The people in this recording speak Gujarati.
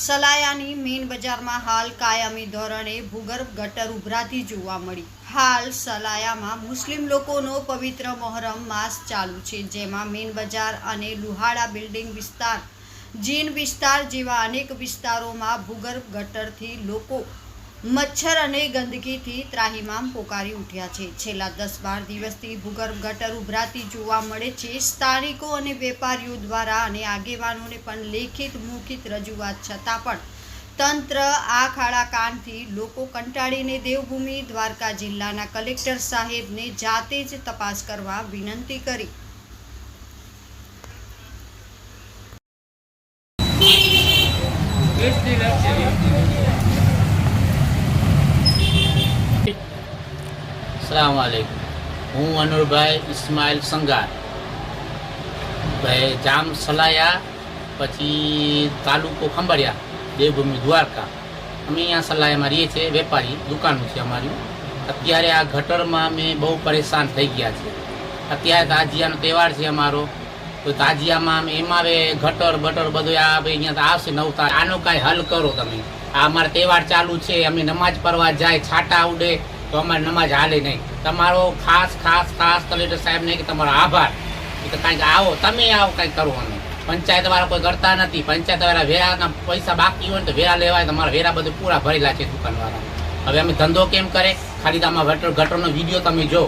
સલાયાની મેઇન બજારમાં હાલ કાયમી ધોરણે ભૂગર્ભ ગટર ઉભરાતી જોવા મળી. હાલ સલાયામાં મુસ્લિમ લોકોનો પવિત્ર મોહરમ માસ ચાલુ છે, જેમાં મેઇન બજાર અને લુહાડા બિલ્ડિંગ વિસ્તાર, જીન વિસ્તાર જેવા અનેક વિસ્તારોમાં ભૂગર્ભ ગટરથી લોકો મચ્છર અને ગંદકીથી ત્રાહિમામ પોકારી ઉઠ્યા છે. છેલ્લા દસ બાર દિવસથી ભૂગર્ભ ગટર ઉભરાતી જોવા મળે છે. સ્થાનિકો અને વેપારીઓ દ્વારા અને આગેવાનોને પણ લેખિત મૌખિત રજૂઆત છતાં પણ તંત્ર આ ખાડા કાનથી લોકો કંટાળીને દેવભૂમિ દ્વારકા જિલ્લાના કલેક્ટર સાહેબને જાતે જ તપાસ કરવા વિનંતી કરી. સલામ વાલેકુમ હું અનુરભાઈ ઇસ્માઇલ સંગાર. ભાઈ જામ સલાયા, પછી તાલુકો ખંભાળિયા, દેવભૂમિ દ્વારકા. અમે અહીંયા સલાયામાં રહીએ છીએ, વેપારી દુકાનું છે અમારું. અત્યારે આ ગટરમાં અમે બહુ પરેશાન થઈ ગયા છે અત્યારે તાજિયાનો તહેવાર છે અમારો. તો તાજિયામાં એમાં હવે ગટર, બટર બધું આ ભાઈ અહીંયા આવશે નવ આનો કાંઈ હલ કરો તમે. આ અમારો તહેવાર ચાલુ છે, અમે નમાજ પઢવા જાય, છાટા ઉડે તો અમારે નમાજ હાલે નહીં. તમારો ખાસ ખાસ ખાસ કલેક્ટર સાહેબ નહીં કે તમારો આભાર. તો કાંઈક આવો, તમે આવો કાંઈક કરવાનું પંચાયત વાળા કોઈ કરતા નથી. પંચાયત વાળા વેરાના પૈસા બાકી હોય તો વેરા લેવાય તમારા વેરા બધું પૂરા ભરેલા છે દુકાનવાળા. હવે અમે ધંધો કેમ કરે? ખાલી તમારા ગટર ગટરનો વીડિયો તમે જો.